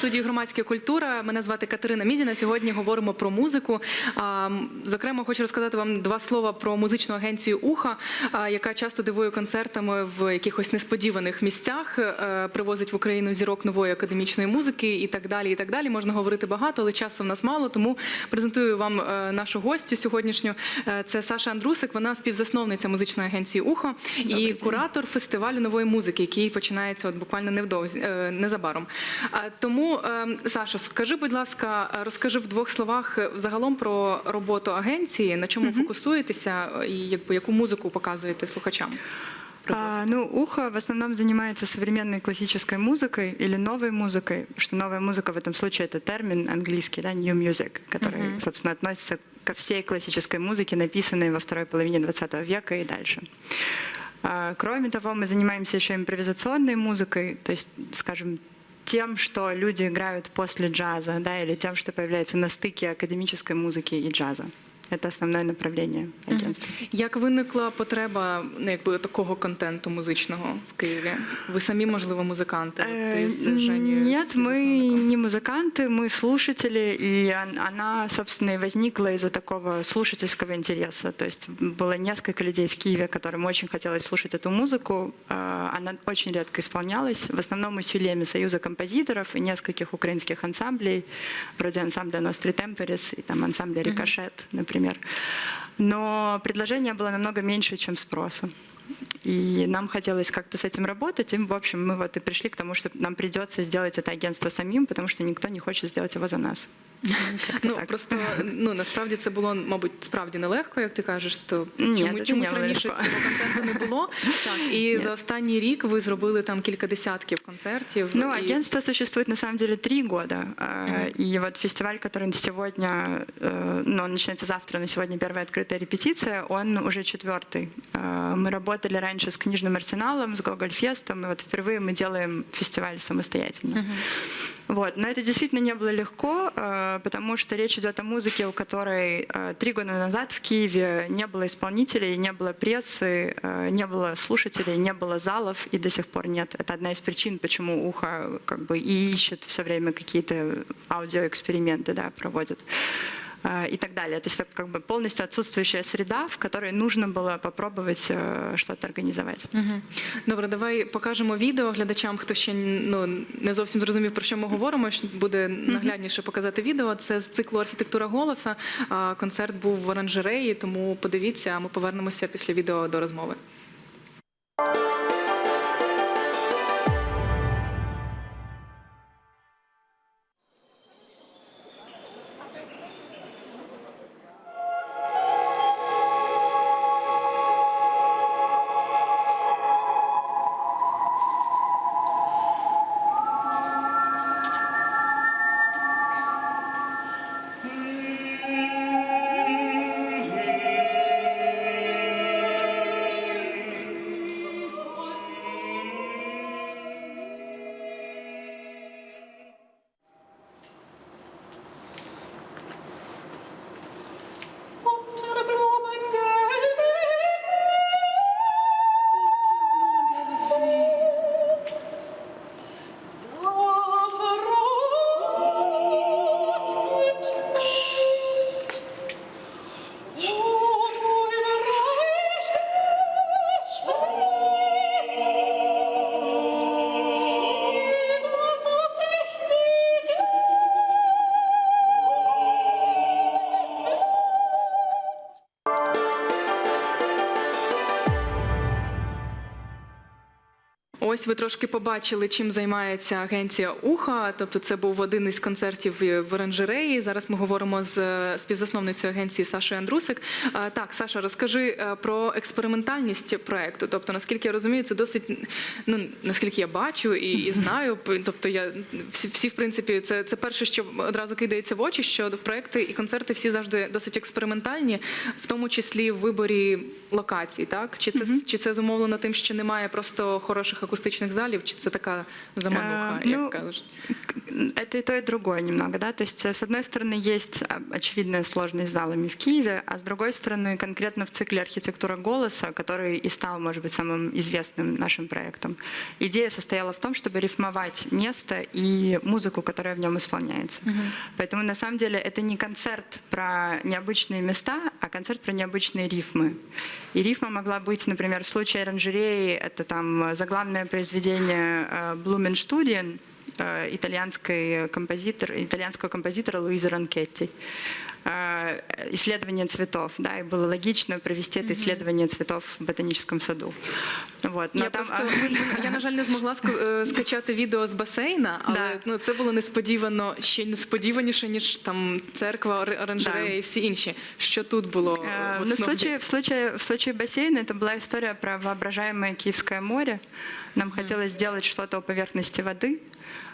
студії громадська культура. Мене звати Катерина Мізіна. Сьогодні говоримо про музику. Зокрема, хочу розказати вам два слова про музичну агенцію Уха, яка часто дивує концертами в якихось несподіваних місцях, е, привозить в Україну зірок нової академічної музики і так далі. І так далі. Можна говорити багато, але часу в нас мало. Тому презентую вам е, нашу гостю сьогоднішню. Е, Це Саша Андрусик. Вона співзасновниця музичної агенції Ухо і куратор фестивалю нової музики, який починається от буквально невдовзі незабаром. А, Тому, е, Саша, скажи, будь ласка, е, розкажи в двох словах е, загалом про роботу агенції, на чому фокусуєтеся е, і якби яку музику показуєте слухачам. А, ну, ухо в основном занимается современной классической музыкой или новой музыкой, что новая музыка в этом случае это термин английский, да, new music, который, Мгм. собственно, относится ко всей классической музыке, написанной во второй половине 20 века и дальше. А, Кроме того, мы занимаемся еще импровизационной музыкой, то есть, скажем, тем, что люди играют после джаза, да, или тем, что появляется на стыке академической музыки и джаза. Это основное направление агентства. Як виникла потреба ну, якби такого контенту музичного в Києві? Ви самі, можливо, музиканти? От ти з Э, Женєю Нет, мы співзасновником. не музыканты, мы слушатели, и он- она, собственно, и возникла из-за такого слушательского интереса. То есть было несколько людей в Киеве, которым очень хотелось слушать эту музыку. А, Она очень редко исполнялась, в основном усилиями Союза композиторов и нескольких украинских ансамблей, вроде ансамбля Ностри Темперис и там ансамбля Рикошет, например. Но предложение было намного меньше, чем спроса. И нам хотелось как-то с этим работать. И, в общем, мы вот и пришли к тому, что нам придется сделать это агентство самим, потому что никто не хочет сделать его за нас. Как-то Ну так. просто ну насправді це було, мабуть, справді нелегко, як ти кажеш. То Ні, чому, це чомусь не було раніше легко. цього контенту не було. Так і за останній рік ви зробили там кілька десятків концертів. Ну, і... агентство существует на самом деле три года. А, И вот фестиваль, который сегодня, э, ну, он начинается завтра, но сегодня первая открытая репетиция, он уже четвертый. А, Мы работали раньше с книжным арсеналом, с Гогольфестом, и вот впервые мы делаем фестиваль самостоятельно. Вот. Но это действительно не было легко, э, потому что речь идет о музыке, у которой э, три года назад в Киеве не было исполнителей, не было прессы, э, не было слушателей, не было залов и до сих пор нет. Это одна из причин, почему ухо как бы и ищет все время какие-то аудиоэксперименты, да, проводит и так далее. То есть это как бы полностью отсутствующая среда, в которой нужно было попробовать э, что-то организовать. Мгм. Добре, давай покажемо відео глядачам, хто ще ну не зовсім зрозумів про що ми говоримо. що Буде наглядніше показати відео. Це з циклу архітектура голоса. А, Концерт був в оранжереї, тому подивіться. А ми повернемося після відео до розмови. Ось ви трошки побачили, чим займається агенція Уха. Тобто, це був один із концертів в оранжереї. Зараз ми говоримо з е, співзасновницею агенції Сашою Андрусик. Е, Так, Саша, розкажи е, про експериментальність проекту. Тобто, наскільки я розумію, це досить ну наскільки я бачу і, і знаю. Тобто, я всі, всі в принципі, це, це перше, що одразу кидається в очі, що проекти і концерти всі завжди досить експериментальні, в тому числі в виборі локацій. Так чи це чи це зумовлено тим, що немає просто хороших акустичних акустичних залів, чи це така замануха, як ну, кажуть? Это и то, и другое немного, да. То есть, э, с одной стороны, есть а, очевидная сложность с залами в Киеве, а с другой стороны, конкретно в цикле архитектура голоса, который и стал, может быть, самым известным нашим проектом. Идея состояла в том, чтобы рифмовать место и музыку, которая в нем исполняется. Поэтому на самом деле это не концерт про необычные места, а концерт про необычные рифмы. И рифма могла быть, например, в случае оранжереи, это там заглавное произведение э, Blumenstudien, э, итальянской композитор, итальянского композитора Луиза Ранкетти. Э, Исследование цветов, да, и было логично провести это исследование цветов в ботаническом саду. Вот. Но я там, просто а, я на жаль не змогла ск- е, скачати відео з басейна, але Да. ну це було несподівано ще несподіваніше ніж там церква, ор- оранжерея Да. і всі інші. Що тут було Э, в Ну, в основі? случае, в, случае, в случае бассейна это была история про воображаемое Киевское море. Нам хотелось сделать что-то у поверхности воды.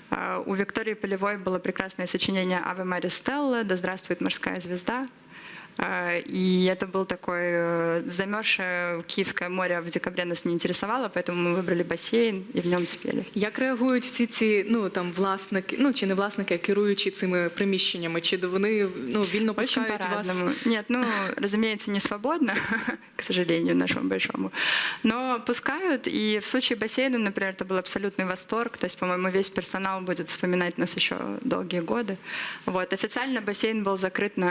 А, У Виктории Полевой было прекрасное сочинение «Аве Мари Стелла», «Да здравствует морская звезда». А, И это был такой э, замерзшее Киевское море в декабре нас не интересовало, поэтому мы выбрали бассейн и в нем спели. Як реагують всі ці ну там власники, ну чи не власники, а керуючі цими приміщеннями? Чи до вони ну вільно Очень пускають вас? по-разному. Нет, ну, разумеется, не свободно, к сожалению, нашему большому. Но пускают, и в случае бассейна, например, это был абсолютный восторг. То есть, по-моему, весь персонал будет вспоминать нас еще долгие годы. Вот. Официально бассейн был закрыт на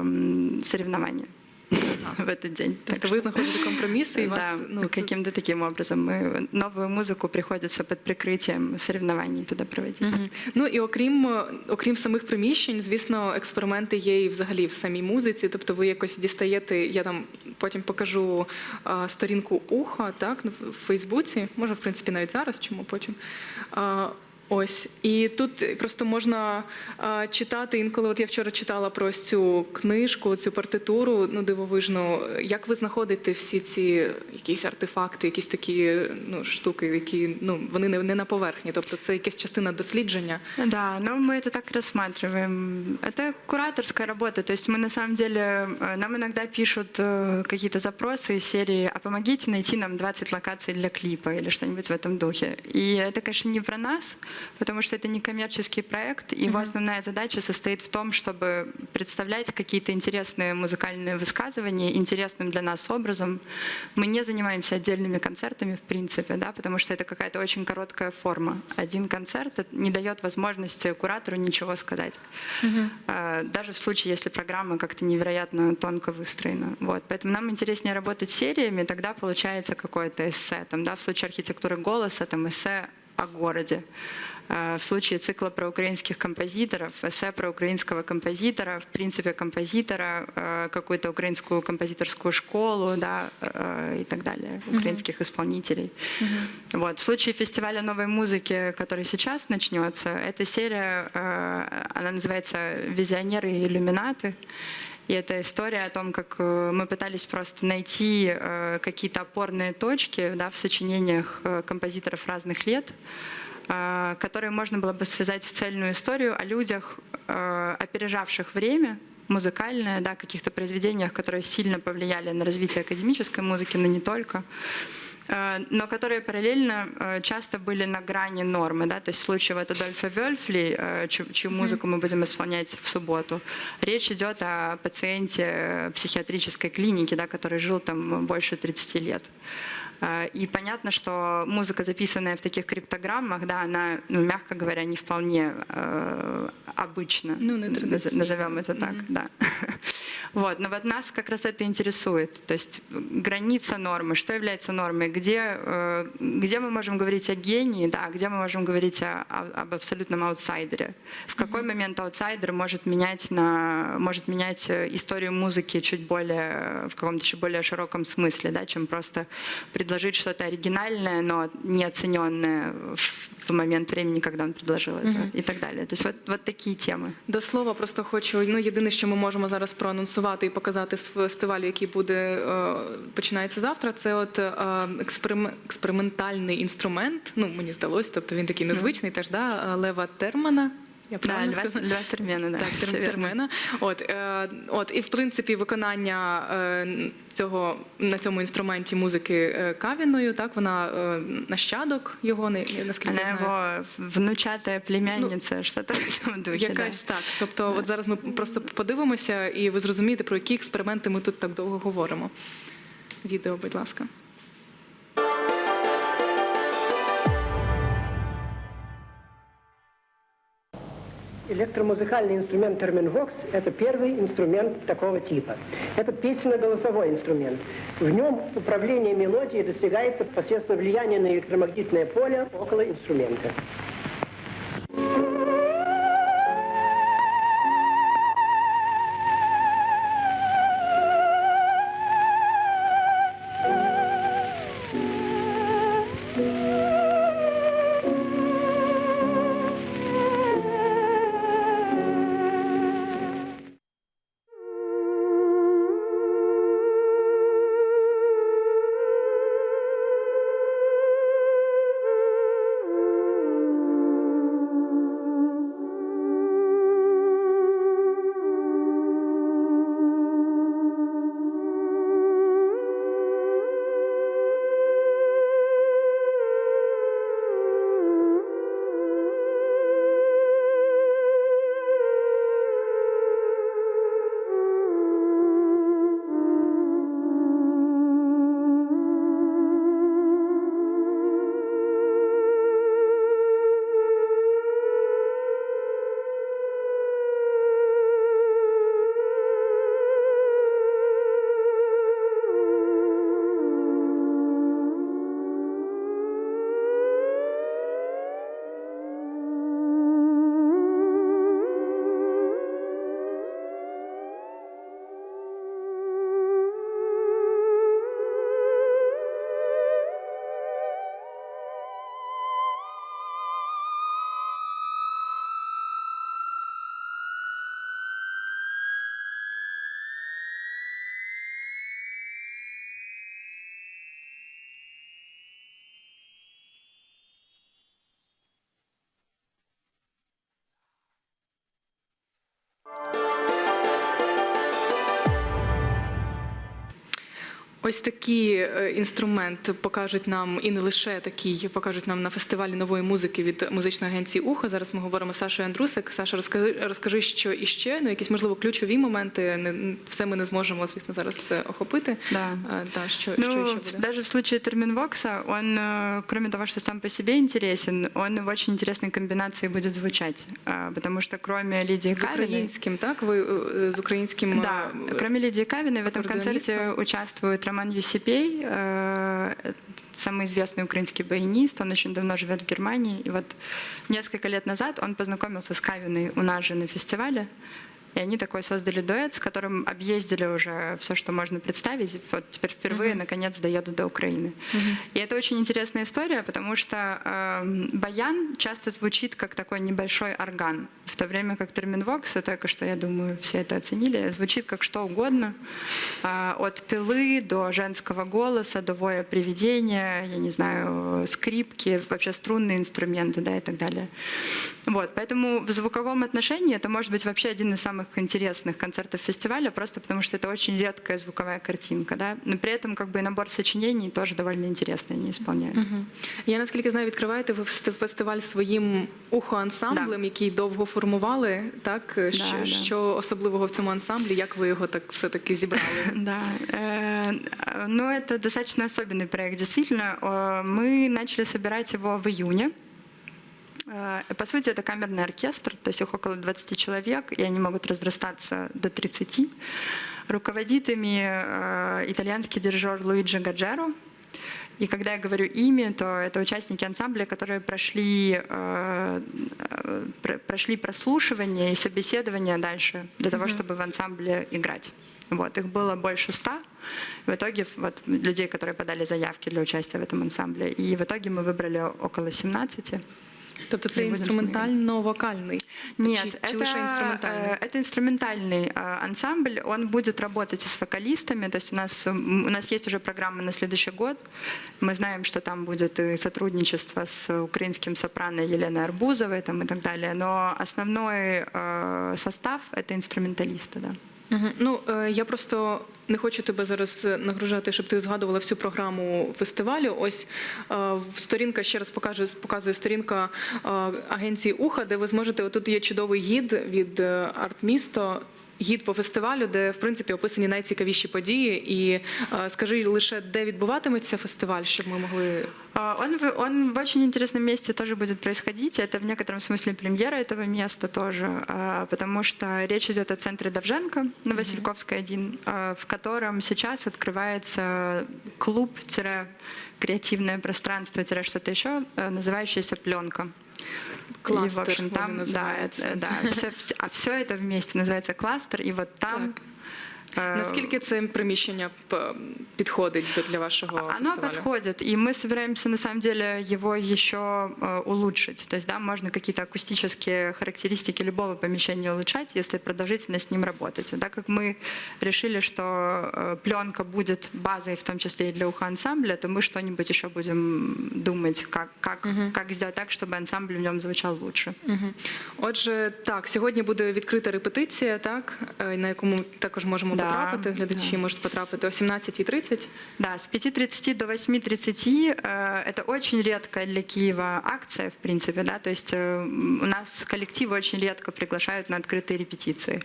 эм, соревнования в этот день. Так Тобто ви что- знаходите компроміси і вас да, ну це- каким-то таким образом. Мы новую музыку приходится под прикрытием соревнований туда проводить. Мгм. Ну і окрім е, окрім самих приміщень, звісно, експерименти є і взагалі в самій музиці. Тобто, ви якось дістаєте. Я там потім покажу а, сторінку уха, так ну, в в Фейсбуці. Може, в принципі, навіть зараз, чому потім. А, Ось і тут просто можна а, читати інколи. От я вчора читала про ось цю книжку, цю партитуру, ну дивовижну. Як ви знаходите всі ці якісь артефакти, якісь такі ну штуки, які ну вони не, не на поверхні, тобто це якась частина дослідження. Да, но мы это так рассматриваем. Это кураторская работа. То есть мы на самом деле, э, нам иногда пишут э, какие-то запросы из серии «А помогите найти нам 20 локаций для клипа» или что-нибудь в этом духе. И это, конечно, не про нас, Потому что это не коммерческий проект, и его основная задача состоит в том, чтобы представлять какие-то интересные музыкальные высказывания интересным для нас образом. Мы не занимаемся отдельными концертами, в принципе, да, потому что это какая-то очень короткая форма. Один концерт не дает возможности куратору ничего сказать. А, Даже в случае, если программа как-то невероятно тонко выстроена. Вот. Поэтому нам интереснее работать сериями, тогда получается какое-то эссе. Там, да, в случае архитектуры голоса, там эссе о городе. А, В случае цикла про украинских композиторов, эссе про украинского композитора, в принципе, композитора, э, какую-то украинскую композиторскую школу да, э, и так далее, украинских исполнителей. Вот. В случае фестиваля новой музыки, который сейчас начнется, эта серия, э, она называется «Визионеры и иллюминаты». И это история о том, как э, мы пытались просто найти э, какие-то опорные точки да, в сочинениях э, композиторов разных лет, э, которые можно было бы связать в цельную историю о людях, э, опережавших время, музыкальное, да, каких-то произведениях, которые сильно повлияли на развитие академической музыки, но не только э, но которые параллельно э, часто были на грани нормы. Да? То есть в случае вот Адольфа Вельфли, э, чью, чью музыку мы будем исполнять в субботу, речь идет о пациенте э, психиатрической клиники, да, который жил там больше 30 лет. Э, И понятно, что музыка, записанная в таких криптограммах, да, она, ну, мягко говоря, не вполне э, обычна. Ну. Назовем это так, да. Вот, но вот нас как раз это интересует. То есть граница нормы, что является нормой, где, э, где мы можем говорить о гении, да, где мы можем говорить о- о- об абсолютном аутсайдере. В какой момент аутсайдер может менять, на, может менять э, историю музыки чуть более, в каком-то чуть более широком смысле, да, чем просто предложить что-то оригинальное, но неоцененное в в момент времени, когда он предложил это и так далее. То есть вот, вот такие темы. До слова, просто хочу. Ну єдине, що ми можемо зараз проанонсувати і показати з фестивалю, який буде е, починається завтра. Це от е, експерим- експериментальний інструмент. Ну мені здалось, тобто він такий незвичний, теж да Лева Термана. Я Да, два, два термина, да. Так, всё тер- От, е, от, і в принципі виконання е, цього на цьому інструменті музики е, Кавіною, так, вона е, нащадок його, не, наскільки Она я знаю. его внучатая племянница, что-то в этом духе, Якась так. Тобто, от зараз ми просто подивимося, і ви зрозумієте, про які експерименти ми тут так довго говоримо. Відео, будь ласка. Электромузыкальный инструмент терминвокс – это первый инструмент такого типа. Это песенно-голосовой инструмент. В нем управление мелодией достигается посредством влияния на электромагнитное поле около инструмента. Ось такий е, інструмент покажуть нам і не лише такий, покажуть нам на фестивалі нової музики від музичної агенції Ухо. Зараз ми говоримо з Сашою Андрусик. Саша, розкажи, розкажи, що іще, ну якісь можливо ключові моменти. Не все ми не зможемо, звісно, зараз е, охопити. Да. Е, Та що, Ну, що ще буде? даже в случае терминвокса, он, э, кроме того, что сам по себе интересен, он в очень интересной комбинации будет звучать. А, Потому что кроме Лидии З Кавиной... українським, так? Ви з українським Да, кроме Лидии Кавиной в этом концерте участвует Роман Юсипей, э, самый известный украинский баянист, он очень давно живет в Германии. И вот несколько лет назад он познакомился с Кавиной у нас же на фестивале. И они такой создали дуэт, с которым объездили уже все, что можно представить. Вот теперь впервые, наконец, доедут до Украины. И это очень интересная история, потому что эм, баян часто звучит как такой небольшой орган, в то время как терминвокс, и только что, я думаю, все это оценили, звучит как что угодно, а, от пилы до женского голоса, до воя привидения, я не знаю, скрипки, вообще струнные инструменты, да, и так далее. Вот, поэтому в звуковом отношении это может быть вообще один из самых интересных концертов фестиваля, просто потому что это очень редкая звуковая картинка, да, но при этом как бы и набор сочинений тоже довольно интересный, они исполняют. Мгм. Я наскільки знаю, відкриваєте ви фести- фестиваль своїм ухо-ансамблем, який довго формували. Так що, да. що особливого в цьому ансамблі? Як ви його так все-таки зібрали? Да, э, ну это достаточно особенный проект. Действительно, э, мы начали собирать его в июне. Э, По сути, это камерный оркестр, то есть их около 20 человек, и они могут разрастаться до 30. Руководит ими э, итальянский дирижер Луиджи Гаджеро. И когда я говорю ими, то это участники ансамбля, которые прошли, э, про- прошли прослушивание и собеседование дальше для того, чтобы в ансамбле играть. Вот, их было больше ста. В итоге вот, людей, которые подали заявки для участия в этом ансамбле. И в итоге мы выбрали около 17. Тобто це І будемо з ними інструментально-вокальний? Нет, чи, чи это, лише інструментальний? э, это инструментальный э, ансамбль. Он будет работать с вокалистами. То есть у нас, м, у нас есть уже программа на следующий год. Мы знаем, что там будет и сотрудничество с украинским сопрано Еленой Арбузовой там, и так далее. Но основной э, состав — это инструменталисты, да. Мгм. Ну е, я просто не хочу тебе зараз е, нагружати, щоб ти згадувала всю програму фестивалю. Ось е, в сторінка ще раз покажу, показую сторінка е, агенції Уха, де ви зможете. Отут є чудовий гід від е, Артмісто. Гід по фестивалю, де в принципі описані найцікавіші події. І е, скажи лише, де відбуватиметься фестиваль, щоб ми могли А, Он в, он в очень интересном месте тоже будет происходить. Это в некотором смысле премьера этого места тоже, а, потому что речь идет о центре Довженко на Васильковской 1, а, в котором сейчас открывается клуб-креативное пространство-что-то еще, а, называющееся «Пленка». Кластер и, в общем, вони там, да, називаються. это- да, все, все- а все это вместе называется кластер, и вот там... э, наскільки це приміщення п- підходить для вашого Оно фестивалю? подходит, и мы собираемся на самом деле его еще э, улучшить. То есть, да, можно какие-то акустические характеристики любого помещения улучшать, если продолжительно с ним работать. И так как мы решили, что э, пленка будет базой, в том числе и для уха ансамбля, то мы что-нибудь еще будем думать, как, как, как сделать так, чтобы ансамбль в нем звучал лучше. Мгм. Отже, так, сьогодні буде відкрита репетиція, так, е, на яку ми також можемо Да, потрапити. Глядачі да. можуть потрапити о 17.30. Да, с 5.30 до 8.30 э, это очень редкая для Киева акция, в принципе, да, то есть э, у нас коллективы очень редко приглашают на открытые репетиции.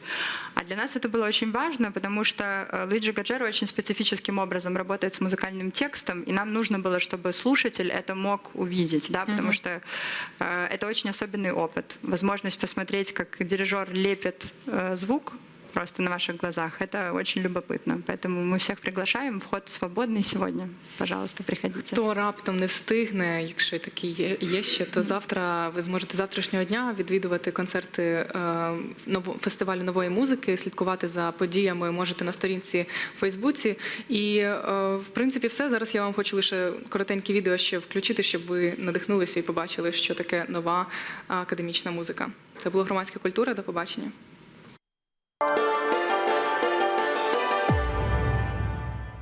А для нас это было очень важно, потому что э, Луиджи Гаджеро очень специфическим образом работает с музыкальным текстом, и нам нужно было, чтобы слушатель это мог увидеть, да, потому что э, это очень особенный опыт. Возможность посмотреть, как дирижер лепит звук просто на ваших глазах. Это очень любопытно. Поэтому мы всех приглашаем. Вход свободный сегодня. Пожалуйста, приходите. Хто раптом не встигне, якщо такі є, є ще, то завтра ви зможете з завтрашнього дня відвідувати концерти е, ново- фестивалю нової музики, слідкувати за подіями можете на сторінці в Фейсбуці. І е, в принципі, все зараз я вам хочу лише коротеньке відео ще включити, щоб ви надихнулися і побачили, що таке нова академічна музика. Це була громадська культура. До побачення.